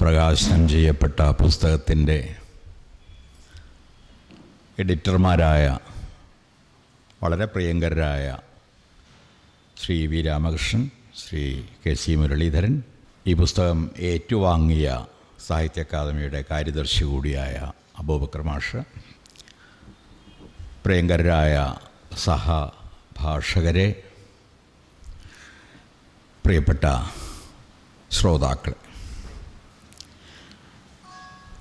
പ്രകാശനം ചെയ്യപ്പെട്ട പുസ്തകത്തിന്റെ എഡിറ്റർമാരായ വളരെ പ്രിയങ്കരായ Shri V Ramakrishnan Shri K C Muraleedharan ഈ പുസ്തകം ഏറ്റുവാങ്ങിയ സാഹിത്യ അക്കാദമിയുടെ കാര്യദർശി കൂടിയായ അബൂബക്കർ പ്രിയങ്കരായ സഹഭാഷകരെ പ്രിയപ്പെട്ട ശ്രോതാക്കൾ.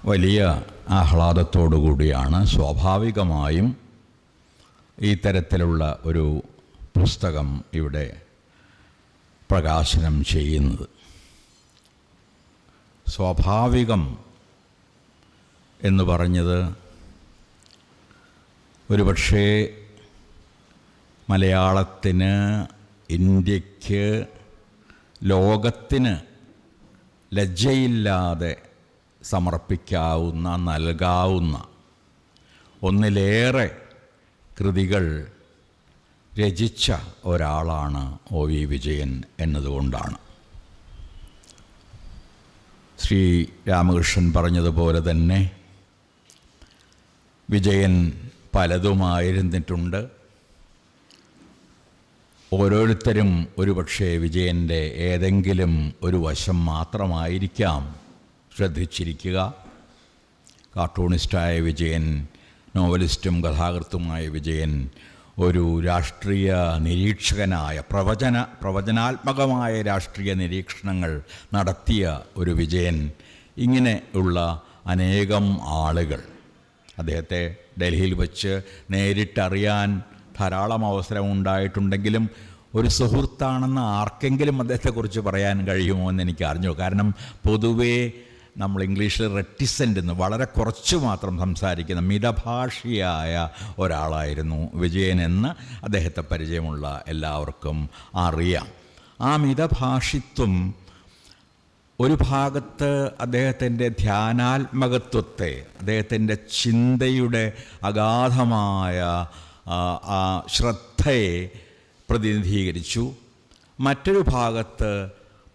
വലിയ ആഹ്ലാദത്തോടുകൂടിയാണ് സ്വാഭാവികമായും ഈ തരത്തിലുള്ള ഒരു പുസ്തകം ഇവിടെ പ്രകാശനം ചെയ്യുന്നത്. സ്വാഭാവികം എന്ന് പറഞ്ഞത് ഒരുപക്ഷേ മലയാളത്തിന് ഇന്ത്യയ്ക്ക് ലോകത്തിന് ലജ്ജയില്ലാതെ സമർപ്പിക്കാവുന്ന നൽകാവുന്ന. ഒന്നിലേറെ കൃതികൾ രചിച്ച ഒരാളാണ് ഒ വി വിജയൻ എന്നതുകൊണ്ടാണ്. ശ്രീ രാമകൃഷ്ണൻ പറഞ്ഞതുപോലെ തന്നെ വിജയൻ പലതുമായിരുന്നിട്ടുണ്ട്. ഓരോരുത്തരും ഒരുപക്ഷെ വിജയന്റെ ഏതെങ്കിലും ഒരു വശം മാത്രമായിരിക്കാം. ശ്രദ്ധിച്ചിരിക്കുക. കാർട്ടൂണിസ്റ്റായ വിജയൻ നോവലിസ്റ്റും കഥാകൃത്തുമായ വിജയൻ ഒരു രാഷ്ട്രീയ നിരീക്ഷകനായ പ്രവചന പ്രവചനാത്മകമായ രാഷ്ട്രീയ നിരീക്ഷണങ്ങൾ നടത്തിയ ഒരു വിജയൻ. ഇങ്ങനെ ഉള്ള അനേകം ആളുകൾ. അദ്ദേഹത്തെ ഡൽഹിയിൽ വച്ച് നേരിട്ടറിയാൻ ധാരാളം അവസരം ഉണ്ടായിട്ടുണ്ടെങ്കിലും ഒരു സുഹൃത്താണെന്ന് ആർക്കെങ്കിലും അദ്ദേഹത്തെക്കുറിച്ച് പറയാൻ കഴിയുമോ എന്ന് എനിക്ക് അറിഞ്ഞു കാരണം പൊതുവേ നമ്മൾ ഇംഗ്ലീഷിൽ റെറ്റിസെന്റ് എന്ന് വളരെ കുറച്ച് മാത്രം സംസാരിക്കുന്ന മിതഭാഷിയായ ഒരാളായിരുന്നു വിജയൻ എന്ന് അദ്ദേഹത്തെ പരിചയമുള്ള എല്ലാവർക്കും അറിയാം. ആ മിതഭാഷിത്വം ഒരു ഭാഗത്ത് അദ്ദേഹത്തിന്റെ ധ്യാനാത്മകത്വത്തെ അദ്ദേഹത്തിന്റെ ചിന്തയുടെ അഗാധമായ ആ, ശ്രദ്ധയെ പ്രതിനിധീകരിച്ചു. മറ്റൊരു ഭാഗത്ത്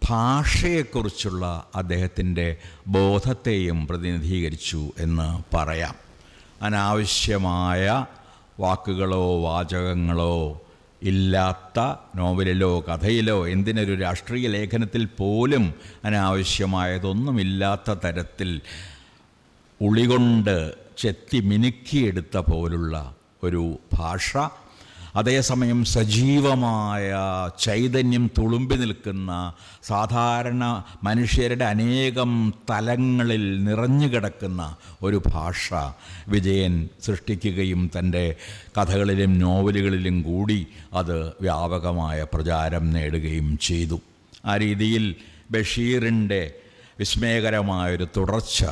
ഭാഷയെക്കുറിച്ചുള്ള അദ്ദേഹത്തിന്റെ ബോധത്തെയും പ്രതിനിധീകരിച്ചു എന്ന് പറയാം. അനാവശ്യമായ വാക്കുകളോ വാചകങ്ങളോ ഇല്ലാത്ത നോവലിലോ കഥയിലോ എന്തിനൊരു രാഷ്ട്രീയ ലേഖനത്തിൽ പോലും അനാവശ്യമായതൊന്നുമില്ലാത്ത തരത്തിൽ ഉളികൊണ്ട് ചെത്തി മിനുക്കിയെടുത്ത പോലുള്ള ഒരു ഭാഷ അതേസമയം സജീവമായ ചൈതന്യം തുളുമ്പി നിൽക്കുന്ന സാധാരണ മനുഷ്യരുടെ അനേകം തലങ്ങളിൽ നിറഞ്ഞു കിടക്കുന്ന ഒരു ഭാഷ വിജയൻ സൃഷ്ടിക്കുകയും തന്റെ കഥകളിലും നോവലുകളിലും കൂടി അത് വ്യാപകമായ പ്രചാരം നേടുകയും ചെയ്തു. ആ രീതിയിൽ ബഷീറിന്റെ വിസ്മയകരമായൊരു തുടർച്ച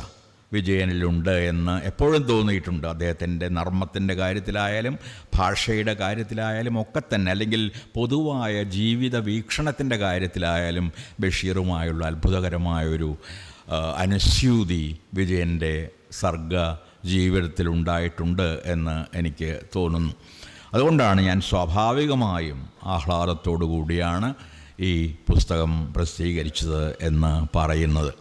വിജയനിലുണ്ട് എന്ന് എപ്പോഴും തോന്നിയിട്ടുണ്ട്. അദ്ദേഹത്തിന്റെ നർമ്മത്തിന്റെ കാര്യത്തിലായാലും ഭാഷയുടെ കാര്യത്തിലായാലും ഒക്കെ തന്നെ അല്ലെങ്കിൽ പൊതുവായ ജീവിത വീക്ഷണത്തിന്റെ കാര്യത്തിലായാലും ബഷീറുമായുള്ള അത്ഭുതകരമായൊരു അനുസ്യൂതി വിജയന്റെ സർഗ ജീവിതത്തിലുണ്ടായിട്ടുണ്ട് എന്ന് എനിക്ക് തോന്നുന്നു. അതുകൊണ്ടാണ് ഞാൻ സ്വാഭാവികമായും ആഹ്ലാദത്തോടു കൂടിയാണ് ഈ പുസ്തകം പ്രസിദ്ധീകരിച്ചത് എന്ന് പറയുന്നത്.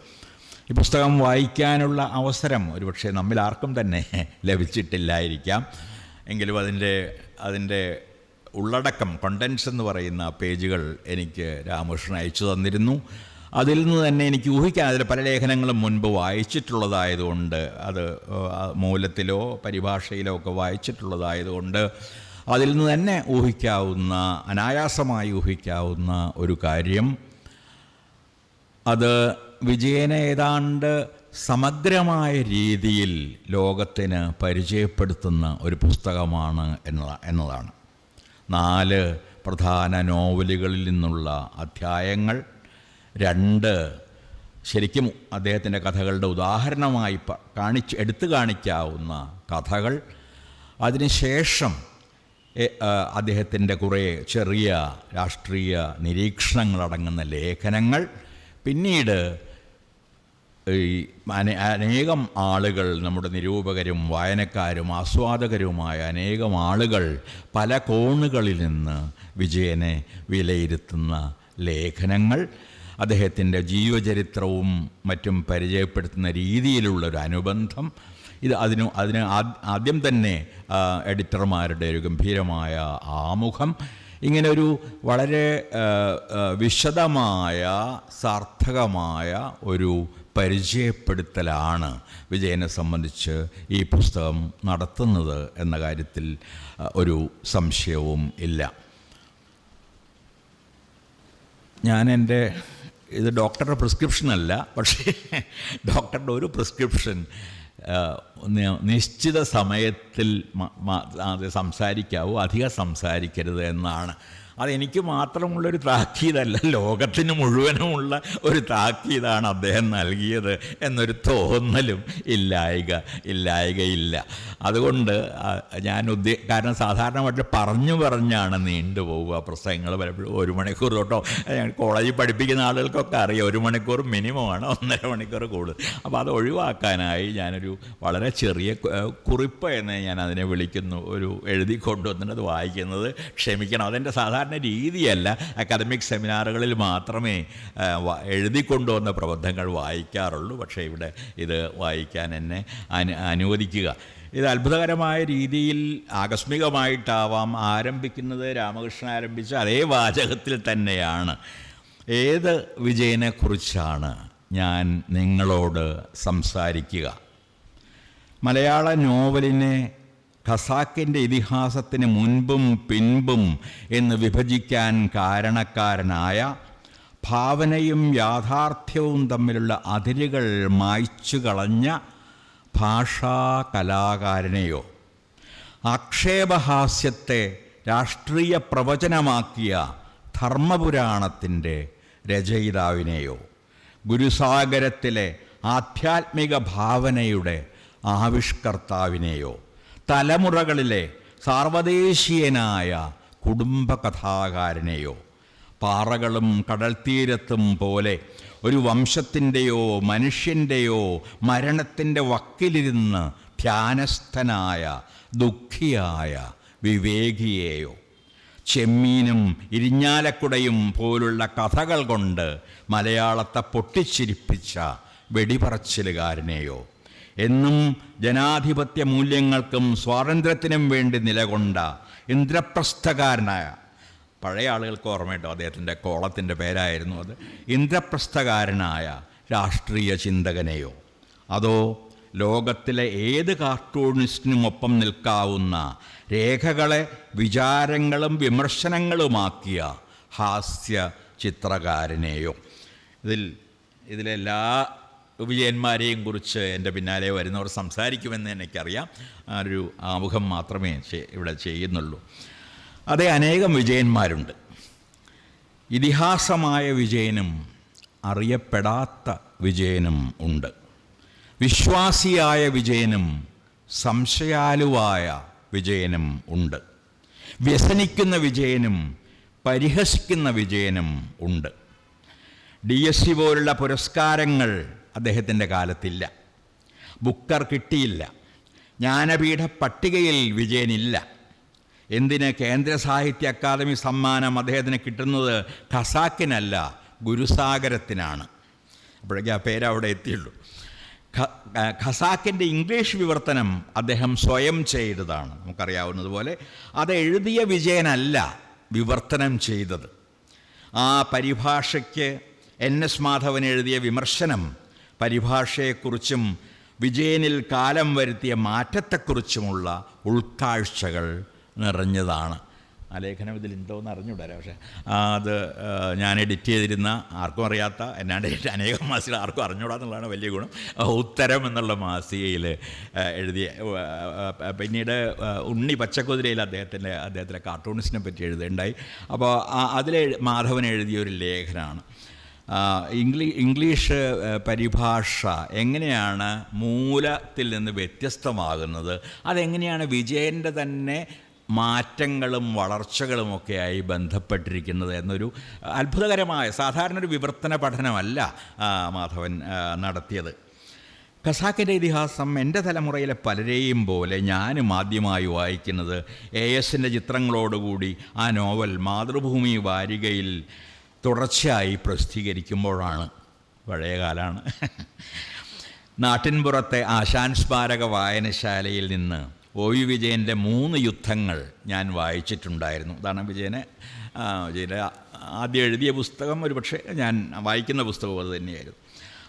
ഈ പുസ്തകം വായിക്കാനുള്ള അവസരം ഒരുപക്ഷെ നമ്മിൽ ആർക്കും തന്നെ ലഭിച്ചിട്ടില്ലായിരിക്കാം. എങ്കിലും അതിന്റെ അതിന്റെ ഉള്ളടക്കം കണ്ടൻസ് എന്ന് പറയുന്ന പേജുകൾ എനിക്ക് രാമകൃഷ്ണൻ അയച്ചു തന്നിരുന്നു. അതിൽ നിന്ന് തന്നെ എനിക്ക് ഊഹിക്കാൻ അതിൽ പല ലേഖനങ്ങളും മുൻപ് വായിച്ചിട്ടുള്ളതായതുകൊണ്ട് അത് മൂലത്തിലോ പരിഭാഷയിലോ ഒക്കെ വായിച്ചിട്ടുള്ളതായതുകൊണ്ട് അതിൽ നിന്ന് തന്നെ ഊഹിക്കാവുന്ന അനായാസമായി ഊഹിക്കാവുന്ന ഒരു കാര്യം. അത് വിജയനെ ഏതാണ്ട് സമഗ്രമായ രീതിയിൽ ലോകത്തിന് പരിചയപ്പെടുത്തുന്ന ഒരു പുസ്തകമാണ് എന്നത എന്നതാണ്. നാല് പ്രധാന നോവലുകളിൽ നിന്നുള്ള അധ്യായങ്ങൾ രണ്ട് ശരിക്കും അദ്ദേഹത്തിന്റെ കഥകളുടെ ഉദാഹരണമായി കാണിച്ച് എടുത്തു കാണിക്കാവുന്ന കഥകൾ. അതിനുശേഷം അദ്ദേഹത്തിന്റെ കുറേ ചെറിയ രാഷ്ട്രീയ നിരീക്ഷണങ്ങളടങ്ങുന്ന ലേഖനങ്ങൾ. പിന്നീട് ഈ അനേ- അനേകം ആളുകൾ നമ്മുടെ നിരൂപകരും വായനക്കാരും ആസ്വാദകരുമായ അനേകം ആളുകൾ പല കോണുകളിൽ നിന്ന് വിജയനെ വിലയിരുത്തുന്ന ലേഖനങ്ങൾ അദ്ദേഹത്തിന്റെ ജീവചരിത്രവും മറ്റും പരിചയപ്പെടുത്തുന്ന രീതിയിലുള്ളൊരു അനുബന്ധം. ഇത് അതിന് അതിന് ആദ്- ആദ്യം തന്നെ എഡിറ്റർമാരുടെ ഒരു ഗംഭീരമായ ആമുഖം. ഇങ്ങനെ ഒരു വളരെ വിശദമായ സാർത്ഥകമായ ഒരു പരിചയപ്പെടുത്തലാണ് വിജയനെ സംബന്ധിച്ച് ഈ പുസ്തകം നടത്തുന്നത് എന്ന കാര്യത്തിൽ ഒരു സംശയവും ഇല്ല. ഞാൻ എന്റെ ഇത് ഡോക്ടറുടെ പ്രിസ്ക്രിപ്ഷനല്ല പക്ഷേ ഡോക്ടറുടെ ഒരു പ്രിസ്ക്രിപ്ഷൻ നിശ്ചിത സമയത്തിൽ സംസാരിക്കാവൂ. അധികം സംസാരിക്കരുത് എന്നാണ് അതെനിക്ക് മാത്രമുള്ളൊരു താക്കീതല്ല. ലോകത്തിന് മുഴുവനുമുള്ള ഒരു താക്കീതാണ് അദ്ദേഹം നൽകിയത് എന്നൊരു തോന്നലും ഇല്ലായിക ഇല്ലായികയില്ല. അതുകൊണ്ട് ഞാൻ ഉദ്ദേ കാരണം സാധാരണമായിട്ട് പറഞ്ഞു പറഞ്ഞാണ് നീണ്ടു പോവുക പ്രസംഗങ്ങൾ പലപ്പോഴും. ഒരു മണിക്കൂർ തൊട്ടോ കോളേജിൽ പഠിപ്പിക്കുന്ന ആളുകൾക്കൊക്കെ അറിയാം ഒരു മണിക്കൂർ മിനിമമാണ് ഒന്നര മണിക്കൂർ കൂടുതൽ. അപ്പോൾ അത് ഒഴിവാക്കാനായി ഞാനൊരു വളരെ ചെറിയ കുറിപ്പ് എന്നെ ഞാൻ അതിനെ വിളിക്കുന്നു. ഒരു എഴുതി കൊണ്ടുവന്നിട്ട് അത് വായിക്കുന്നത് ക്ഷമിക്കണം. അതെന്റെ സാധാരണ രീതിയല്ല. അക്കാദമിക് സെമിനാറുകളിൽ മാത്രമേ എഴുതിക്കൊണ്ടുവന്ന പ്രബന്ധങ്ങൾ വായിക്കാറുള്ളൂ. പക്ഷേ ഇവിടെ ഇത് വായിക്കാൻ എന്നെ അനു അനുവദിക്കുക. ഇത് അത്ഭുതകരമായ രീതിയിൽ ആകസ്മികമായിട്ടാവാം ആരംഭിക്കുന്നത്. രാമകൃഷ്ണൻ ആരംഭിച്ച അതേ വാചകത്തിൽ തന്നെയാണ്. ഏത് വിജയനെക്കുറിച്ചാണ് ഞാൻ നിങ്ങളോട് സംസാരിക്കുക? മലയാള നോവലിനെ ഖസാക്കിന്റെ ഇതിഹാസത്തിന് മുൻപും പിൻപും എന്ന് വിഭജിക്കാൻ കാരണക്കാരനായ ഭാവനയും യാഥാർത്ഥ്യവും തമ്മിലുള്ള അതിരുകൾ മായ്ച്ചു കളഞ്ഞ ഭാഷാ കലാകാരനെയോ ആക്ഷേപഹാസ്യത്തെ രാഷ്ട്രീയ പ്രവചനമാക്കിയ ധർമ്മപുരാണത്തിന്റെ രചയിതാവിനെയോ ഗുരുസാഗരത്തിലെ ആധ്യാത്മിക ഭാവനയുടെ ആവിഷ്കർത്താവിനെയോ തലമുറകളിലെ സാർവദേശീയനായ കുടുംബ കുടുംബകഥാകാരനെയോ പാറകളും കടൽത്തീരത്തും പോലെ ഒരു വംശത്തിന്റെയോ മനുഷ്യന്റെയോ മരണത്തിന്റെ വക്കിലിരുന്ന് ധ്യാനസ്ഥനായ ദുഃഖിയായ വിവേകിയെയോ ചെമ്മീനും ഇരിഞ്ഞാലക്കുടയും പോലുള്ള കഥകൾ കൊണ്ട് മലയാളത്തെ പൊട്ടിച്ചിരിപ്പിച്ച വെടിപറച്ചിലുകാരനെയോ എന്നും ജനാധിപത്യ മൂല്യങ്ങൾക്കും സ്വാതന്ത്ര്യത്തിനും വേണ്ടി നിലകൊണ്ട ഇന്ദ്രപ്രസ്ഥകാരനായ പഴയ ആളുകൾക്ക് ഓർമ്മയുണ്ടോ? അദ്ദേഹത്തിന്റെ കോളത്തിന്റെ പേരായിരുന്നു അത്. ഇന്ദ്രപ്രസ്ഥകാരനായ രാഷ്ട്രീയ ചിന്തകനെയോ? അതോ ലോകത്തിലെ ഏത് കാർട്ടൂണിസ്റ്റിനുമൊപ്പം നിൽക്കാവുന്ന രേഖകളെ വിചാരങ്ങളും വിമർശനങ്ങളുമാക്കിയ ഹാസ്യ ചിത്രകാരനെയോ? ഇതിൽ ഇതിലെല്ലാ വിജയന്മാരെയും കുറിച്ച് എന്റെ പിന്നാലെ വരുന്നവർ സംസാരിക്കുമെന്ന് എനിക്കറിയാം. ആ ഒരു ആമുഖം മാത്രമേ ഇവിടെ ചെയ്യുന്നുള്ളൂ. അതേ അനേകം വിജയന്മാരുണ്ട്. ഇതിഹാസമായ വിജയനും അറിയപ്പെടാത്ത വിജയനും ഉണ്ട്. വിശ്വാസിയായ വിജയനും സംശയാലുവായ വിജയനും ഉണ്ട്. വ്യസനിക്കുന്ന വിജയനും പരിഹസിക്കുന്ന വിജയനും ഉണ്ട്. ഡി എസ് സി പോലുള്ള പുരസ്കാരങ്ങൾ അദ്ദേഹത്തിന്റെ കാലത്തില്ല. ബുക്കർ കിട്ടിയില്ല. ജ്ഞാനപീഠ പട്ടികയിൽ വിജയനില്ല. എന്തിന് കേന്ദ്ര സാഹിത്യ അക്കാദമി സമ്മാനം അദ്ദേഹത്തിന് കിട്ടുന്നത് ഖസാക്കിനല്ല ഗുരുസാഗരത്തിനാണ്. അപ്പോഴേക്കും ആ പേര് അവിടെ എത്തിയുള്ളൂ. ഖസാക്കിന്റെ ഇംഗ്ലീഷ് വിവർത്തനം അദ്ദേഹം സ്വയം ചെയ്തതാണ്. നമുക്കറിയാവുന്നതുപോലെ അത് എഴുതിയ വിജയനല്ല വിവർത്തനം ചെയ്തത്. ആ പരിഭാഷയ്ക്ക് എൻ എസ് മാധവൻ എഴുതിയ വിമർശനം പരിഭാഷയെക്കുറിച്ചും വിജയനിൽ കാലം വരുത്തിയ മാറ്റത്തെക്കുറിച്ചുമുള്ള ഉൾക്കാഴ്ചകൾ നിറഞ്ഞതാണ്. ആ ലേഖനം ഇതിലുണ്ടോയെന്ന് അറിഞ്ഞൂടാ പക്ഷേ. ആ, അത് ഞാൻ എഡിറ്റ് ചെയ്തിരുന്ന ആർക്കും അറിയാത്ത എന്നാണ്ട് അനേകം മാസികൾ ആർക്കും അറിഞ്ഞുകൂടാന്നുള്ളതാണ് വലിയ ഗുണം. ഉത്തരം എന്നുള്ള മാസികയിൽ എഴുതിയ പിന്നീട് ഉണ്ണി പച്ചക്കുതിരയിൽ അദ്ദേഹത്തിന്റെ അദ്ദേഹത്തിന്റെ കാർട്ടൂണിസ്റ്റിനെ പറ്റി എഴുതുകയുണ്ടായി. അപ്പോൾ അതിൽ മാധവൻ എഴുതിയ ഒരു ലേഖനമാണ്. ആ, ഇംഗ്ലീ ഇംഗ്ലീഷ് പരിഭാഷ എങ്ങനെയാണ് മൂലത്തിൽ നിന്ന് വ്യത്യസ്തമാകുന്നത്? അതെങ്ങനെയാണ് വിജയന്റെ തന്നെ മാറ്റങ്ങളും വളർച്ചകളുമൊക്കെയായി ബന്ധപ്പെട്ടിരിക്കുന്നത് എന്നൊരു അത്ഭുതകരമായ സാധാരണ ഒരു വിവർത്തന പഠനമല്ല മാധവൻ നടത്തിയത്. ഖസാക്കിന്റെ ഇതിഹാസം എന്റെ തലമുറയിലെ പലരെയും പോലെ ഞാനും ആദ്യമായി വായിക്കുന്നത് എ എസിന്റെ ചിത്രങ്ങളോടുകൂടി ആ നോവൽ മാതൃഭൂമി വാരികയിൽ തുടർച്ചയായി പ്രസിദ്ധീകരിക്കുമ്പോഴാണ് പഴയ കാലമാണ് നാട്ടിൻപുറത്തെ ആശാൻ സ്മാരക വായനശാലയിൽ നിന്ന് ഒ വി വിജയന്റെ മൂന്ന് യുദ്ധങ്ങൾ ഞാൻ വായിച്ചിട്ടുണ്ടായിരുന്നു. അതാണ് വിജയനെ വിജയന്റെ ആദ്യം എഴുതിയ പുസ്തകം ഒരുപക്ഷെ ഞാൻ വായിക്കുന്ന പുസ്തകം അത് തന്നെയായിരുന്നു.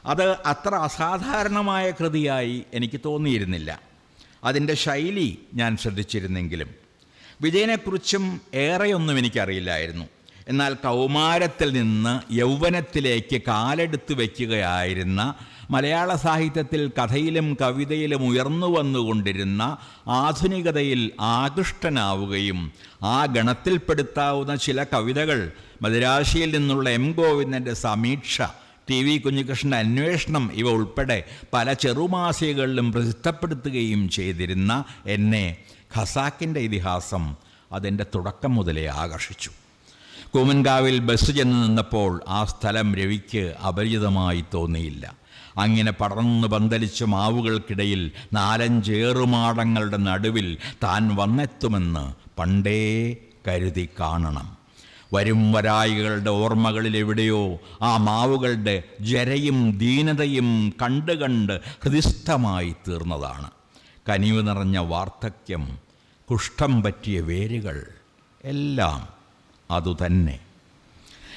അത് അത്ര അസാധാരണമായ കൃതിയായി എനിക്ക് തോന്നിയിരുന്നില്ല. അതിന്റെ ശൈലി ഞാൻ ശ്രദ്ധിച്ചിരുന്നെങ്കിലും വിജയനെക്കുറിച്ചും ഏറെയൊന്നും എനിക്കറിയില്ലായിരുന്നു. എന്നാൽ കൗമാരത്തിൽ നിന്ന് യൗവനത്തിലേക്ക് കാലെടുത്ത് വയ്ക്കുകയായിരുന്ന മലയാള സാഹിത്യത്തിൽ കഥയിലും കവിതയിലും ഉയർന്നു വന്നുകൊണ്ടിരുന്ന ആധുനികതയിൽ ആകൃഷ്ടനാവുകയും ആ ഗണത്തിൽപ്പെടുത്താവുന്ന ചില കവിതകൾ മദിരാശിയിൽ നിന്നുള്ള എം ഗോവിന്ദന്റെ സമീക്ഷ ടി വി കുഞ്ഞികൃഷ്ണന്റെ അന്വേഷണം ഇവ ഉൾപ്പെടെ പല ചെറുമാസികകളിലും പ്രസിദ്ധപ്പെടുത്തുകയും ചെയ്തിരുന്ന എന്നെ ഖസാക്കിന്റെ ഇതിഹാസം അതിന്റെ തുടക്കം മുതലേ ആകർഷിച്ചു. കൂമൻകാവിൽ ബസ് ചെന്ന് നിന്നപ്പോൾ ആ സ്ഥലം രവിക്ക് അപരിചിതമായി തോന്നിയില്ല. അങ്ങനെ പടർന്നു പന്തലിച്ച മാവുകൾക്കിടയിൽ നാലഞ്ചേറുമാടങ്ങളുടെ നടുവിൽ താൻ വന്നെത്തുമെന്ന് പണ്ടേ കരുതി കാണണം. വരും വരായികളുടെ ഓർമ്മകളിൽ എവിടെയോ ആ മാവുകളുടെ ജരയും ദീനതയും കണ്ട് കണ്ട് ഹൃദിസ്ഥമായി തീർന്നതാണ്. കനിവ് നിറഞ്ഞ വാർദ്ധക്യം കുഷ്ഠം പറ്റിയ വേരുകൾ എല്ലാം അതുതന്നെ.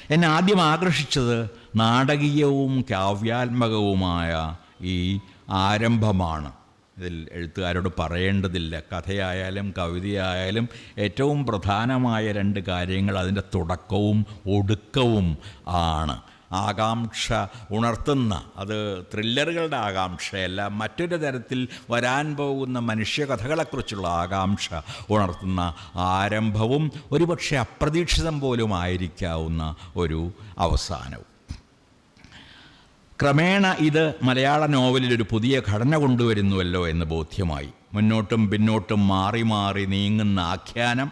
എന്നെ ആദ്യം ആകർഷിച്ചത് നാടകീയവും കാവ്യാത്മകവുമായ ഈ ആരംഭമാണ്. ഇതിൽ എഴുത്തുകാരോട് പറയേണ്ടതില്ല. കഥയായാലും കവിതയായാലും ഏറ്റവും പ്രധാനമായ രണ്ട് കാര്യങ്ങൾ അതിന്റെ തുടക്കവും ഒടുക്കവും ആണ്. ആകാംക്ഷ ഉണർത്തുന്ന അത് ത്രില്ലറുകളുടെ ആകാംക്ഷയല്ല മറ്റൊരു തരത്തിൽ വരാൻ പോകുന്ന മനുഷ്യകഥകളെക്കുറിച്ചുള്ള ആകാംക്ഷ ഉണർത്തുന്ന ആരംഭവും ഒരുപക്ഷെ അപ്രതീക്ഷിതം പോലും ആയിരിക്കാവുന്ന ഒരു അവസാനവും. ക്രമേണ ഇത് മലയാള നോവലിൽ ഒരു പുതിയ ഘടന കൊണ്ടുവരുന്നുവല്ലോ എന്ന് ബോധ്യമായി. മുന്നോട്ടും പിന്നോട്ടും മാറി മാറി നീങ്ങുന്ന ആഖ്യാനം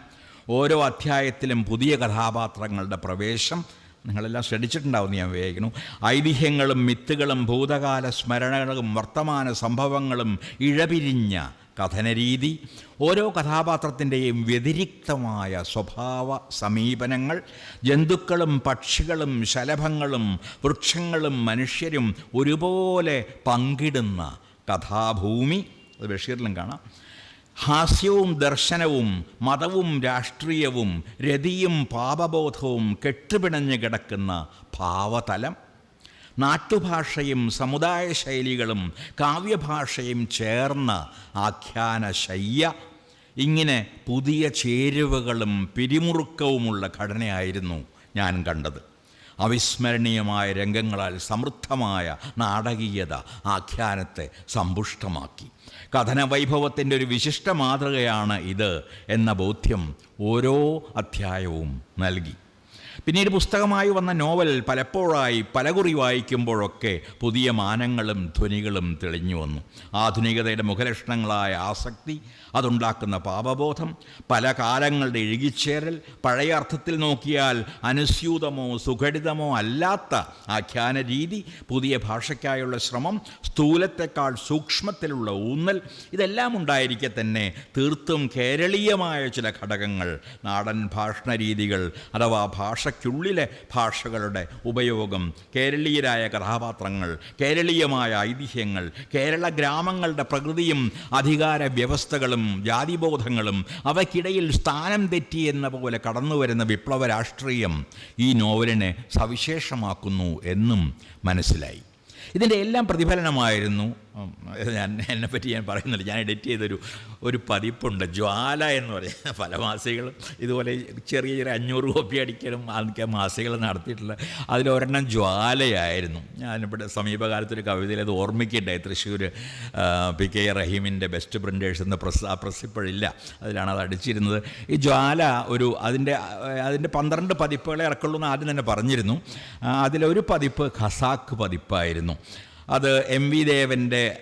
ഓരോ അധ്യായത്തിലും പുതിയ കഥാപാത്രങ്ങളുടെ പ്രവേശം നിങ്ങളെല്ലാം ശ്രദ്ധിച്ചിട്ടുണ്ടാവും ഞാൻ വിചാരിക്കുന്നു. ഐതിഹ്യങ്ങളും മിത്തുകളും ഭൂതകാല സ്മരണകളും വർത്തമാന സംഭവങ്ങളും ഇഴപിരിഞ്ഞ കഥനരീതി ഓരോ കഥാപാത്രത്തിന്റെയും വ്യതിരിക്തമായ സ്വഭാവ സമീപനങ്ങൾ ജന്തുക്കളും പക്ഷികളും ശലഭങ്ങളും വൃക്ഷങ്ങളും മനുഷ്യരും ഒരുപോലെ പങ്കിടുന്ന കഥാഭൂമി. അത് ബഷീറിലും കാണാം. ഹാസ്യവും ദർശനവും മതവും രാഷ്ട്രീയവും രതിയും പാപബോധവും കെട്ടുപിണഞ്ഞ് കിടക്കുന്ന ഭാവതലം. നാട്ടുഭാഷയും സമുദായ ശൈലികളും കാവ്യഭാഷയും ചേർന്ന ആഖ്യാന ശയ്യ ഇങ്ങനെ പുതിയ ചേരുവകളും പിരിമുറുക്കവുമുള്ള ഘടനയായിരുന്നു ഞാൻ കണ്ടത്. അവിസ്മരണീയമായ രംഗങ്ങളാൽ സമൃദ്ധമായ നാടകീയത ആഖ്യാനത്തെ സമ്പുഷ്ടമാക്കി. കഥന കഥനവൈഭവത്തിന്റെ ഒരു വിശിഷ്ട മാതൃകയാണ് ഇത് എന്ന ബോധ്യം ഓരോ അധ്യായവും നൽകി. പിന്നീട് പുസ്തകമായി വന്ന നോവൽ പലപ്പോഴായി പലകുറി വായിക്കുമ്പോഴൊക്കെ പുതിയ മാനങ്ങളും ധ്വനികളും തെളിഞ്ഞു വന്നു. ആധുനികതയുടെ മുഖലക്ഷണങ്ങളായ ആസക്തി അതുണ്ടാക്കുന്ന പാപബോധം പല കാലങ്ങളുടെ ഇഴുകിച്ചേരൽ പഴയ അർത്ഥത്തിൽ നോക്കിയാൽ അനുസ്യൂതമോ സുഘടിതമോ അല്ലാത്ത ആഖ്യാന രീതി പുതിയ ഭാഷയ്ക്കായുള്ള ശ്രമം സ്ഥൂലത്തെക്കാൾ സൂക്ഷ്മത്തിലുള്ള ഊന്നൽ ഇതെല്ലാം ഉണ്ടായിരിക്കെ തന്നെ തീർത്തും കേരളീയമായ ചില ഘടകങ്ങൾ നാടൻ ഭാഷണ രീതികൾ അഥവാ ഭാഷയ്ക്കുള്ളിലെ ഭാഷകളുടെ ഉപയോഗം കേരളീയരായ കഥാപാത്രങ്ങൾ കേരളീയമായ ഐതിഹ്യങ്ങൾ കേരള ഗ്രാമങ്ങളുടെ പ്രകൃതിയും അധികാര വ്യവസ്ഥകളും ജാതിബോധങ്ങളും അവയ്ക്കിടയിൽ സ്ഥാനം തെറ്റി എന്ന പോലെ കടന്നു വരുന്ന വിപ്ലവ രാഷ്ട്രീയം ഈ നോവലിനെ സവിശേഷമാക്കുന്നു എന്നും മനസ്സിലായി. ഇതിന്റെ എല്ലാം പ്രതിഫലനമായിരുന്നു ഞാൻ എന്നെപ്പറ്റി ഞാൻ പറയുന്നില്ല ഞാൻ എഡിറ്റ് ചെയ്തൊരു ഒരു പതിപ്പുണ്ട്. ജ്വാല എന്ന് പറയുന്നത് പല മാസികൾ ഇതുപോലെ ചെറിയ ചെറിയ അഞ്ഞൂറ് കോപ്പി അടിക്കലും അതൊക്കെ മാസികൾ നടത്തിയിട്ടുള്ള അതിലൊരെണ്ണം ജ്വാലയായിരുന്നു. ഞാനിവിടെ സമീപകാലത്തൊരു കവിതയിൽ അത് ഓർമ്മിക്കണ്ടായി. തൃശ്ശൂർ പി കെ റഹീമിന്റെ ബെസ്റ്റ് പ്രിന്റേഴ്സ് എന്ന പ്രസ് ആ പ്രസ് ഇപ്പോഴില്ല അതിലാണ് അത് അടിച്ചിരുന്നത്. ഈ ജ്വാല ഒരു അതിന്റെ അതിന്റെ പന്ത്രണ്ട് പതിപ്പുകളെ ഇറക്കുള്ളൂ എന്ന് ആദ്യം തന്നെ പറഞ്ഞിരുന്നു. അതിലൊരു പതിപ്പ് ഖസാക്ക് പതിപ്പായിരുന്നു. അത് എം വി ദേവന്റെ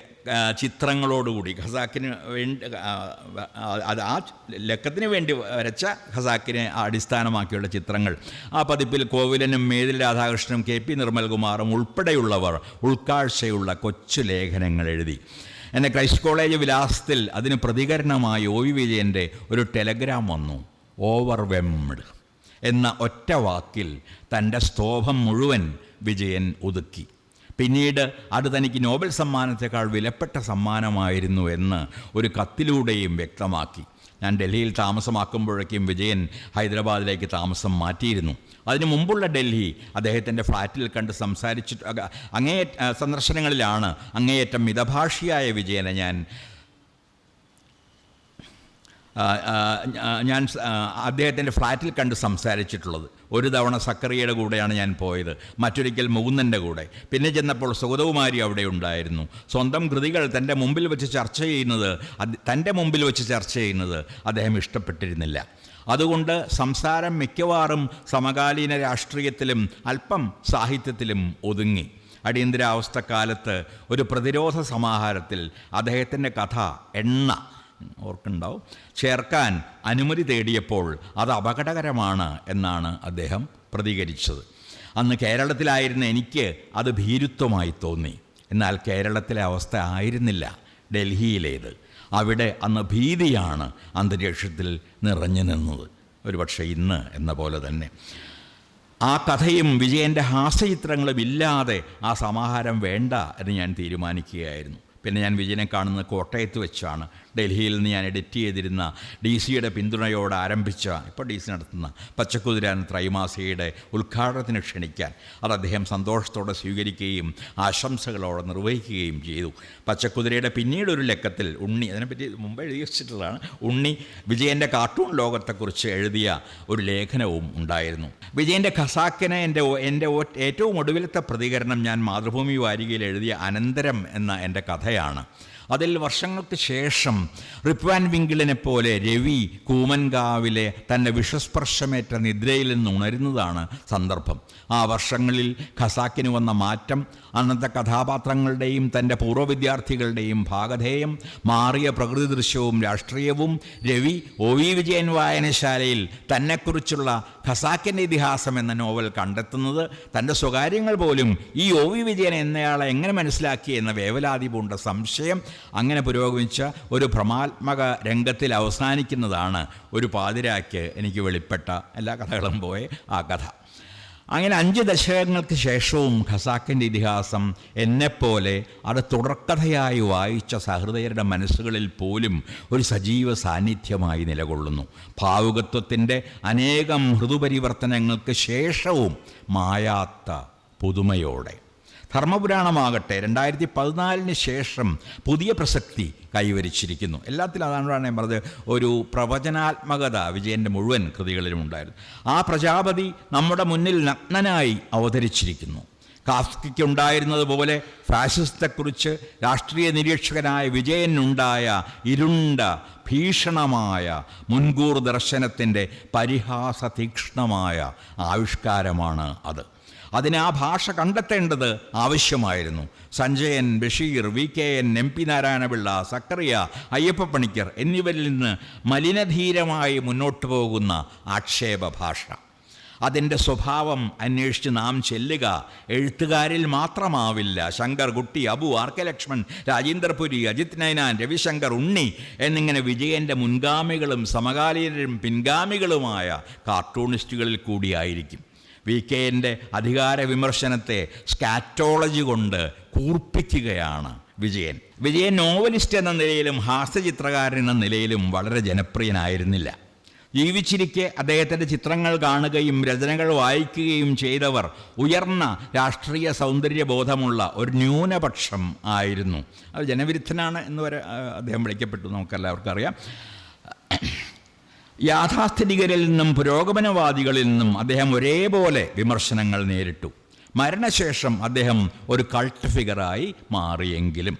ചിത്രങ്ങളോടുകൂടി ഖസാക്കിന് വേണ്ടി അത് ആ ലക്കത്തിന് വേണ്ടി വരച്ച ഖസാക്കിനെ അടിസ്ഥാനമാക്കിയുള്ള ചിത്രങ്ങൾ. ആ പതിപ്പിൽ കോവിലനും മേതിൽ രാധാകൃഷ്ണനും കെ പി നിർമ്മൽകുമാറും ഉൾപ്പെടെയുള്ളവർ ഉൾക്കാഴ്ചയുള്ള കൊച്ചു ലേഖനങ്ങൾ എഴുതി. എന്നെ ക്രൈസ്റ്റ് കോളേജ് വിലാസത്തിൽ അതിന് പ്രതികരണമായി ഒ വി വിജയന്റെ ഒരു ടെലഗ്രാം വന്നു. ഓവർവെംഡ് എന്ന ഒറ്റ വാക്കിൽ തന്റെ സ്തോഭം മുഴുവൻ വിജയൻ ഒതുക്കി. പിന്നീട് അത് തനിക്ക് നോബൽ സമ്മാനത്തെക്കാൾ വിലപ്പെട്ട സമ്മാനമായിരുന്നു എന്ന് ഒരു കത്തിലൂടെയും വ്യക്തമാക്കി. ഞാൻ ഡൽഹിയിൽ താമസമാക്കുമ്പോഴേക്കും വിജയൻ ഹൈദരാബാദിലേക്ക് താമസം മാറ്റിയിരുന്നു. അതിനു മുമ്പുള്ള ഡൽഹി അദ്ദേഹത്തിന്റെ ഫ്ലാറ്റിൽ കണ്ട് സംസാരിച്ചിട്ട് അങ്ങേ സന്ദർശനങ്ങളിലാണ് അങ്ങേയറ്റം മിതഭാഷിയായ വിജയനെ ഞാൻ ഞാൻ അദ്ദേഹത്തിന്റെ ഫ്ലാറ്റിൽ കണ്ട് സംസാരിച്ചിട്ടുള്ളത്. ഒരു തവണ സക്കറിയയുടെ കൂടെയാണ് ഞാൻ പോയത്. മറ്റൊരിക്കൽ മുകുന്ദന്റെ കൂടെ. പിന്നെ ചെന്നപ്പോൾ സുഗതകുമാരി അവിടെ ഉണ്ടായിരുന്നു. സ്വന്തം കൃതികൾ തന്റെ മുമ്പിൽ വെച്ച് ചർച്ച ചെയ്യുന്നത് തന്റെ മുമ്പിൽ വെച്ച് ചർച്ച ചെയ്യുന്നത് അദ്ദേഹം ഇഷ്ടപ്പെട്ടിരുന്നില്ല. അതുകൊണ്ട് സംസാരം മിക്കവാറും സമകാലീന രാഷ്ട്രീയത്തിലും അല്പം സാഹിത്യത്തിലും ഒതുങ്ങി. അടിയന്തരാവസ്ഥക്കാലത്ത് ഒരു പ്രതിരോധ സമാഹാരത്തിൽ അദ്ദേഹത്തിന്റെ കഥ എണ്ണ ഓർക്കുണ്ടാവും ചേർക്കാൻ അനുമതി തേടിയപ്പോൾ അത് അപകടകരമാണ് എന്നാണ് അദ്ദേഹം പ്രതികരിച്ചത്. അന്ന് കേരളത്തിലായിരുന്ന എനിക്ക് അത് ഭീരുത്വമായി തോന്നി. എന്നാൽ കേരളത്തിലെ അവസ്ഥ ആയിരുന്നില്ല ഡൽഹിയിലേത്. അവിടെ അന്ന് ഭീതിയാണ് അന്തരീക്ഷത്തിൽ നിറഞ്ഞു നിന്നത്. ഒരുപക്ഷെ ഇന്ന് എന്ന പോലെ തന്നെ. ആ കഥയും വിജയന്റെ ഹാസ്യചിത്രങ്ങളും ഇല്ലാതെ ആ സമാഹാരം വേണ്ട എന്ന് ഞാൻ തീരുമാനിക്കുകയായിരുന്നു. പിന്നെ ഞാൻ വിജയനെ കാണുന്നത് കോട്ടയത്ത് വെച്ചാണ്. ഡൽഹിയിൽ നിന്ന് ഞാൻ എഡിറ്റ് ചെയ്തിരുന്ന ഡി സിയുടെ പിന്തുണയോടെ ആരംഭിച്ച ഇപ്പോൾ ഡി സി നടത്തുന്ന പച്ചക്കുതിര ത്രൈമാസിയുടെ ഉദ്ഘാടനത്തിന് ക്ഷണിക്കാൻ. അത് അദ്ദേഹം സന്തോഷത്തോടെ സ്വീകരിക്കുകയും ആശംസകളോടെ നിർവഹിക്കുകയും ചെയ്തു. പച്ചക്കുതിരയുടെ പിന്നീട് ഒരു ലക്കത്തിൽ ഉണ്ണി അതിനെപ്പറ്റി മുമ്പ് എഴുതി വെച്ചിട്ടുള്ളതാണ് ഉണ്ണി വിജയന്റെ കാർട്ടൂൺ ലോകത്തെക്കുറിച്ച് എഴുതിയ ഒരു ലേഖനവും ഉണ്ടായിരുന്നു. വിജയന്റെ ഖസാക്കിന് എന്റെ എന്റെ ഏറ്റവും ഒടുവിലത്തെ പ്രതികരണം ഞാൻ മാതൃഭൂമി വാരികയിൽ എഴുതിയ അനന്തരം എന്ന എന്റെ കഥയാണ്. അതിൽ വർഷങ്ങൾക്ക് ശേഷം റിപ്വാൻ വിങ്കിളിനെ പോലെ രവി കൂമൻകാവിലെ തന്റെ വിഷസ്പർശമേറ്റ നിദ്രയിൽ നിന്ന് ഉണരുന്നതാണ് സന്ദർഭം. ആ വർഷങ്ങളിൽ ഖസാക്കിന് വന്ന മാറ്റം അന്നത്തെ കഥാപാത്രങ്ങളുടെയും തന്റെ പൂർവ വിദ്യാർത്ഥികളുടെയും ഭാഗധേയം മാറിയ പ്രകൃതി ദൃശ്യവും രാഷ്ട്രീയവും രവി ഒ വി വിജയൻ വായനശാലയിൽ തന്നെക്കുറിച്ചുള്ള ഖസാക്കിന്റെ ഇതിഹാസം എന്ന നോവൽ കണ്ടെത്തുന്നത് തന്റെ സ്വകാര്യങ്ങൾ പോലും ഈ ഒ വി വിജയൻ എന്നയാളെ എങ്ങനെ മനസ്സിലാക്കി എന്ന വേവലാതി പൂണ്ട സംശയം അങ്ങനെ പുരോഗമിച്ച ഒരു ഭ്രമാത്മക രംഗത്തിൽ അവസാനിക്കുന്നതാണ് ഒരു പാതിരാക്ക് എനിക്ക് വെളിപ്പെട്ട എല്ലാ കഥകളും പോയ ആ കഥ. അങ്ങനെ അഞ്ച് ദശകങ്ങൾക്ക് ശേഷവും ഖസാക്കിന്റെ ഇതിഹാസം എന്നെപ്പോലെ അത് തുടർക്കഥയായി വായിച്ച സഹൃദയരുടെ മനസ്സുകളിൽ പോലും ഒരു സജീവ സാന്നിധ്യമായി നിലകൊള്ളുന്നു. ഭാവുകത്വത്തിന്റെ അനേകം ഋതുപരിവർത്തനങ്ങൾക്ക് ശേഷവും മായാത്ത പുതുമയോടെ ധർമ്മപുരാണമാകട്ടെ രണ്ടായിരത്തി പതിനാലിന് ശേഷം പുതിയ പ്രസക്തി കൈവരിച്ചിരിക്കുന്നു. എല്ലാത്തിലും അതാണ് ഞാൻ പറഞ്ഞത് ഒരു പ്രവചനാത്മകത വിജയന്റെ മുഴുവൻ കൃതികളിലും ഉണ്ടായിരുന്നു. ആ പ്രജാപതി നമ്മുടെ മുന്നിൽ നഗ്നനായി അവതരിച്ചിരിക്കുന്നു. കാഫ്കിക്കുണ്ടായിരുന്നതുപോലെ ഫാഷിസത്തെക്കുറിച്ച് രാഷ്ട്രീയ നിരീക്ഷകനായ വിജയനുണ്ടായ ഇരുണ്ട ഭീഷണമായ മുൻകൂർ ദർശനത്തിന്റെ പരിഹാസ തീക്ഷ്ണമായ ആവിഷ്കാരമാണ് അത്. അതിന് ആ ഭാഷ കണ്ടെത്തേണ്ടത് ആവശ്യമായിരുന്നു. Sanjayan Basheer V K N M P Narayanapillai Zacharia Ayyappa Panicker എന്നിവരിൽ നിന്ന് മലിനധീരമായി മുന്നോട്ട് പോകുന്ന ആക്ഷേപ ഭാഷ. അതിന്റെ സ്വഭാവം അന്വേഷിച്ച് നാം ചെല്ലുക എഴുത്തുകാരിൽ മാത്രമാവില്ല. ശങ്കർ കുട്ടി അബു ആർ കെ ലക്ഷ്മൺ രാജേന്ദ്രപുരി അജിത് നൈനാൻ രവിശങ്കർ ഉണ്ണി എന്നിങ്ങനെ വിജയന്റെ മുൻഗാമികളും സമകാലീനരും പിൻഗാമികളുമായ കാർട്ടൂണിസ്റ്റുകളിൽ കൂടിയായിരിക്കും. വി കെന്റെ അധികാര വിമർശനത്തെ സ്കാറ്റോളജി കൊണ്ട് കൂർപ്പിക്കുകയാണ് വിജയൻ. വിജയൻ നോവലിസ്റ്റ് എന്ന നിലയിലും ഹാസ്യചിത്രകാരൻ എന്ന നിലയിലും വളരെ ജനപ്രിയനായിരുന്നില്ല. ജീവിച്ചിരിക്കെ അദ്ദേഹത്തിന്റെ ചിത്രങ്ങൾ കാണുകയും രചനകൾ വായിക്കുകയും ചെയ്തവർ ഉയർന്ന രാഷ്ട്രീയ സൗന്ദര്യബോധമുള്ള ഒരു ന്യൂനപക്ഷം ആയിരുന്നു. അത് ജനവിരുദ്ധനാണ് എന്ന് വരെ അദ്ദേഹം വിളിക്കപ്പെട്ടു നമുക്കെല്ലാവർക്കും അറിയാം. യാഥാസ്ഥിതികരിൽ നിന്നും പുരോഗമനവാദികളിൽ നിന്നും അദ്ദേഹം ഒരേപോലെ വിമർശനങ്ങൾ നേരിട്ടു. മരണശേഷം അദ്ദേഹം ഒരു കൾട്ട് ഫിഗറായി മാറിയെങ്കിലും.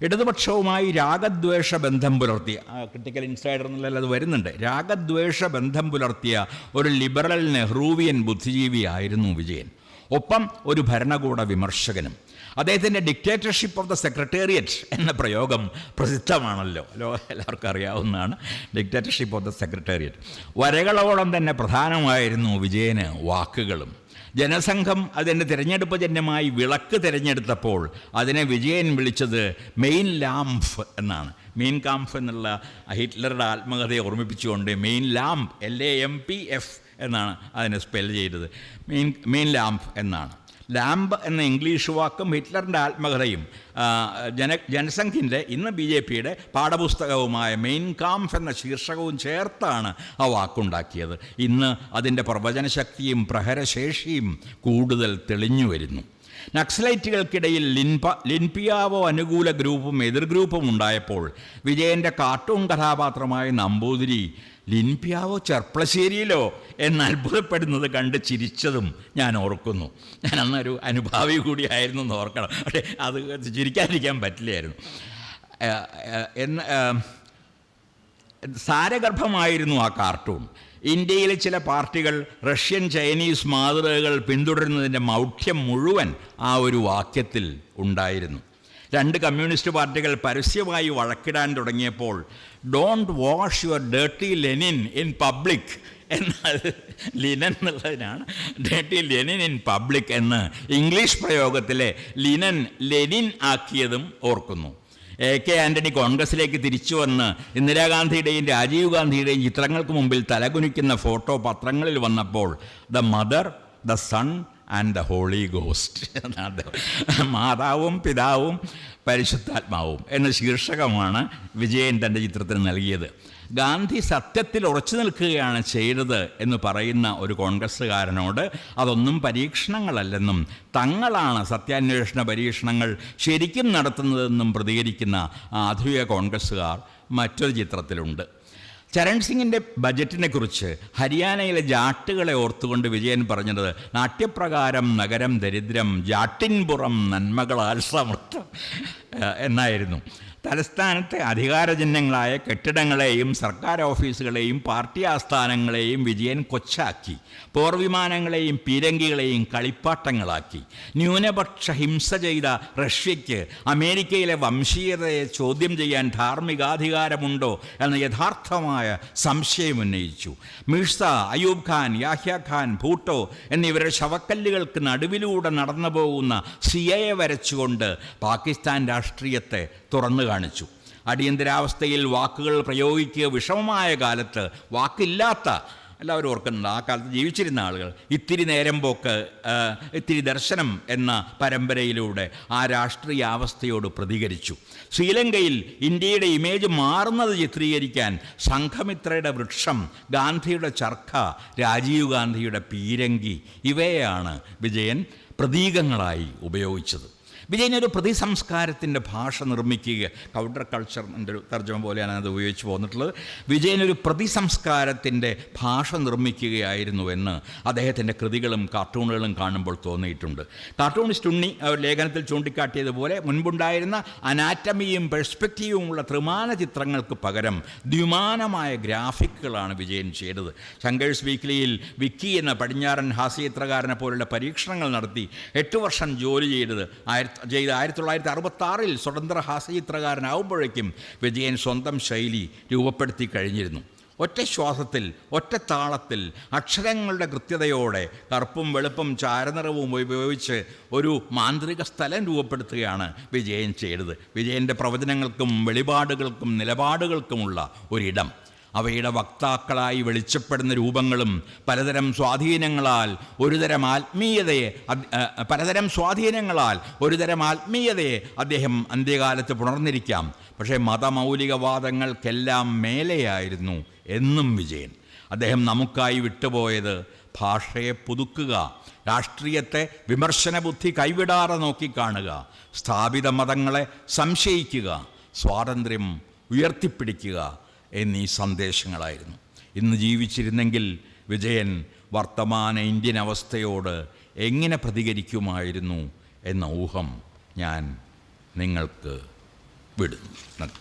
ഇടതുപക്ഷവുമായി രാഗദ്വേഷ ബന്ധം പുലർത്തിയ ക്രിട്ടിക്കൽ ഇൻസൈഡർ എന്നുള്ളത് അത് വരുന്നുണ്ട്. രാഗദ്വേഷ ബന്ധം പുലർത്തിയ ഒരു ലിബറൽ നെഹ്റൂവിയൻ ബുദ്ധിജീവിയായിരുന്നു വിജയൻ. ഒപ്പം ഒരു ഭരണകൂട വിമർശകനും. അദ്ദേഹത്തിന്റെ ഡിക്റ്റേറ്റർഷിപ്പ് ഓഫ് ദ സെക്രട്ടേറിയറ്റ് എന്ന പ്രയോഗം പ്രസിദ്ധമാണല്ലോ. ലോ എല്ലാവർക്കും അറിയാവുന്നതാണ്. ഡിക്റ്റേറ്റർഷിപ്പ് ഓഫ് ദ സെക്രട്ടേറിയറ്റ് വരകളോളം തന്നെ പ്രധാനമായിരുന്നു വിജയന് വാക്കുകളും. ജനസംഘം അതിന്റെ തിരഞ്ഞെടുപ്പ് ജന്യമായി വിളക്ക് തിരഞ്ഞെടുത്തപ്പോൾ അതിനെ വിജയൻ വിളിച്ചത് മെയിൻ ലാംഫ് എന്നാണ്. മെയിൻ കാംഫ് എന്നുള്ള ഹിറ്റ്ലറുടെ ആത്മകഥയെ ഓർമ്മിപ്പിച്ചുകൊണ്ട് Mein Lamp L A M P F എന്നാണ് അതിനെ സ്പെൽ ചെയ്തത്. മെയിൻ മെയിൻ ലാംപ് എന്നാണ്. ലാംബ് എന്ന ഇംഗ്ലീഷ് വാക്കും ഹിറ്റ്ലറിന്റെ ആത്മകഥയും ജന ജനസംഖ്യന്റെ ഇന്ന് ബി ജെ പിയുടെ പാഠപുസ്തകവുമായ മെയിൻ കാംഫ് എന്ന ശീർഷകവും ചേർത്താണ് ആ വാക്കുണ്ടാക്കിയത്. ഇന്ന് അതിന്റെ പ്രവചനശക്തിയും പ്രഹരശേഷിയും കൂടുതൽ തെളിഞ്ഞു വരുന്നു. നക്സലൈറ്റുകൾക്കിടയിൽ ലിൻപ ലിൻപിയാവോ അനുകൂല ഗ്രൂപ്പും എതിർ ഗ്രൂപ്പും ഉണ്ടായപ്പോൾ വിജയന്റെ കാർട്ടൂൺ കഥാപാത്രമായ നമ്പൂതിരി ലിൻപിയാവോ ചെർപ്പളശ്ശേരിയിലോ എന്ന് അത്ഭുതപ്പെടുന്നത് കണ്ട് ചിരിച്ചതും ഞാൻ ഓർക്കുന്നു. ഞാൻ അന്നൊരു അനുഭാവി കൂടിയായിരുന്നു എന്ന് ഓർക്കണം. പക്ഷേ അത് ചിരിക്കാതിരിക്കാൻ പറ്റില്ലായിരുന്നു. എന്ന സാരഗർഭമായിരുന്നു ആ കാർട്ടൂൺ. ഇന്ത്യയിലെ ചില പാർട്ടികൾ റഷ്യൻ ചൈനീസ് മാതൃകകൾ പിന്തുടരുന്നതിന്റെ മൗഢ്യം മുഴുവൻ ആ ഒരു വാക്യത്തിൽ ഉണ്ടായിരുന്നു. രണ്ട് കമ്മ്യൂണിസ്റ്റ് പാർട്ടികൾ പരസ്യമായി വഴക്കിടാൻ തുടങ്ങിയപ്പോൾ don't wash your dirty Lenin in public എന്നാൽ ലിനൻ എന്നുള്ളതിനാണ് ഡേർട്ടി ലെനിൻ ഇൻ പബ്ലിക് എന്ന് ഇംഗ്ലീഷ് പ്രയോഗത്തിലെ ലിനൻ ലെനിൻ ആക്കിയതും ഓർക്കുന്നു. എ കെ ആന്റണി കോൺഗ്രസിലേക്ക് തിരിച്ചു വന്ന് ഇന്ദിരാഗാന്ധിയുടെയും രാജീവ് ഗാന്ധിയുടെയും ചിത്രങ്ങൾക്ക് മുമ്പിൽ തലകുനിക്കുന്ന ഫോട്ടോ പത്രങ്ങളിൽ വന്നപ്പോൾ the mother the son and the holy ghost മാതാവും പിതാവും പരിശുദ്ധാത്മാവും എന്ന ശീർഷകമാണ് വിജയൻ തന്റെ ചിത്രത്തിന് നൽകിയത്. ഗാന്ധി സത്യത്തിൽ ഉറച്ചു നിൽക്കുകയാണ് ചെയ്തത് എന്ന് പറയുന്ന ഒരു കോൺഗ്രസ്സുകാരനോട് അതൊന്നും പരീക്ഷണങ്ങളല്ലെന്നും തങ്ങളാണ് സത്യാന്വേഷണ പരീക്ഷണങ്ങൾ ശരിക്കും നടത്തുന്നതെന്നും പ്രതികരിക്കുന്ന ആധുനിക കോൺഗ്രസ്സുകാർ മറ്റൊരു ചിത്രത്തിലുണ്ട്. ചരൺ സിംഗിന്റെ ബജറ്റിനെ കുറിച്ച് ഹരിയാനയിലെ ജാട്ടുകളെ ഓർത്തുകൊണ്ട് വിജയൻ പറഞ്ഞത് നാട്യപ്രകാരം നഗരം ദരിദ്രം ജാട്ടിൻപുറം നന്മകളാൽ സമൃദ്ധം എന്നായിരുന്നു. തലസ്ഥാനത്തെ അധികാരചിഹ്നങ്ങളായ കെട്ടിടങ്ങളെയും സർക്കാർ ഓഫീസുകളെയും പാർട്ടി ആസ്ഥാനങ്ങളെയും വിജയൻ കൊച്ചാക്കി. പോർവിമാനങ്ങളെയും പീരങ്കികളെയും കളിപ്പാട്ടങ്ങളാക്കി. ന്യൂനപക്ഷ ഹിംസ ചെയ്ത റഷ്യയ്ക്ക് അമേരിക്കയിലെ വംശീയതയെ ചോദ്യം ചെയ്യാൻ ധാർമ്മികാധികാരമുണ്ടോ എന്ന യഥാർത്ഥമായ സംശയം ഉന്നയിച്ചു. മിർസ അയൂബ് ഖാൻ യാഹ്യ ഖാൻ ഭൂട്ടോ എന്നിവരുടെ ശവക്കല്ലുകൾക്ക് നടുവിലൂടെ നടന്നു പോകുന്ന സിയയെ വരച്ചുകൊണ്ട് പാകിസ്ഥാൻ രാഷ്ട്രീയത്തെ തുറന്നു കാണിച്ചു. അടിയന്തരാവസ്ഥയിൽ വാക്കുകൾ പ്രയോഗിക്കുക വിഷമമായ കാലത്ത് വാക്കില്ലാത്ത എല്ലാവരും ഓർക്കുന്നുണ്ട്. ആ കാലത്ത് ജീവിച്ചിരുന്ന ആളുകൾ ഇത്തിരി നേരം പോക്ക് ഇത്തിരി ദർശനം എന്ന പരമ്പരയിലൂടെ ആ രാഷ്ട്രീയ അവസ്ഥയോട് പ്രതികരിച്ചു. ശ്രീലങ്കയിൽ ഇന്ത്യയുടെ ഇമേജ് മാറുന്നത് ചിത്രീകരിക്കാൻ സംഘമിത്രയുടെ വൃക്ഷം ഗാന്ധിയുടെ ചർക്ക രാജീവ് ഗാന്ധിയുടെ പീരങ്കി ഇവയാണ് വിജയൻ പ്രതീകങ്ങളായി ഉപയോഗിച്ചത്. വിജയൻ ഒരു പ്രതിസംസ്കാരത്തിന്റെ ഭാഷ നിർമ്മിക്കുക. കൗണ്ടർ കൾച്ചർ ഒരു തർജമ പോലെയാണ് അത് ഉപയോഗിച്ച് പോന്നിട്ടുള്ളത്. വിജയൻ ഒരു പ്രതിസംസ്കാരത്തിന്റെ ഭാഷ നിർമ്മിക്കുകയായിരുന്നു എന്ന് അദ്ദേഹത്തിന്റെ കൃതികളും കാർട്ടൂണുകളും കാണുമ്പോൾ തോന്നിയിട്ടുണ്ട്. കാർട്ടൂണിസ്റ്റ് ഉണ്ണി അവർ ലേഖനത്തിൽ ചൂണ്ടിക്കാട്ടിയതുപോലെ മുൻപുണ്ടായിരുന്ന അനാറ്റമിയും പെർസ്പെക്റ്റീവുമുള്ള ത്രിമാന ചിത്രങ്ങൾക്ക് പകരം ദ്വിമാനമായ ഗ്രാഫിക്കുകളാണ് വിജയൻ ചെയ്തത്. ശങ്കേഴ്സ് വീക്ക്ലിയിൽ വിക്കി എന്ന പടിഞ്ഞാറൻ ഹാസ്യചിത്രകാരനെ പോലുള്ള പരീക്ഷണങ്ങൾ നടത്തി എട്ട് വർഷം ജോലി ചെയ്തത് ആയിരത്തി ചെയ്ത് ആയിരത്തി തൊള്ളായിരത്തി അറുപത്തി ആറിൽ സ്വതന്ത്ര ഹാസ്യചിത്രകാരനാവുമ്പോഴേക്കും വിജയൻ സ്വന്തം ശൈലി രൂപപ്പെടുത്തി കഴിഞ്ഞിരുന്നു. ഒറ്റ ശ്വാസത്തിൽ ഒറ്റ താളത്തിൽ അക്ഷരങ്ങളുടെ കൃത്യതയോടെ കറുപ്പും വെളുപ്പും ചാരനിറവും ഉപയോഗിച്ച് ഒരു മാന്ത്രിക സ്ഥലം രൂപപ്പെടുത്തുകയാണ് വിജയൻ ചെയ്തത്. വിജയന്റെ പ്രവചനങ്ങൾക്കും വെളിപാടുകൾക്കും നിലപാടുകൾക്കുമുള്ള ഒരിടം. അവയുടെ വക്താക്കളായി വെളിച്ചപ്പെടുന്ന രൂപങ്ങളും പലതരം സ്വാധീനങ്ങളാൽ ഒരുതരം ആത്മീയതയെ പലതരം സ്വാധീനങ്ങളാൽ ഒരുതരം ആത്മീയതയെ അദ്ദേഹം അന്ത്യകാലത്ത് പുണർന്നിരിക്കാം. പക്ഷേ മതമൗലികവാദങ്ങൾക്കെല്ലാം മേലെയായിരുന്നു എന്നും വിജയൻ. അദ്ദേഹം നമുക്കായി വിട്ടുപോയത് ഭാഷയെ പുതുക്കുക രാഷ്ട്രീയത്തെ വിമർശന ബുദ്ധി കൈവിടാതെ നോക്കിക്കാണുക സ്ഥാപിത മതങ്ങളെ സംശയിക്കുക സ്വാതന്ത്ര്യം ഉയർത്തിപ്പിടിക്കുക എന്നീ സന്ദേശങ്ങളായിരുന്നു. ഇന്ന് ജീവിച്ചിരുന്നെങ്കിൽ വിജയൻ വർത്തമാന ഇന്ത്യൻ അവസ്ഥയോട് എങ്ങനെ പ്രതികരിക്കുമായിരുന്നു എന്ന ഊഹം ഞാൻ നിങ്ങൾക്ക് വിടുന്നു. നന്ദി.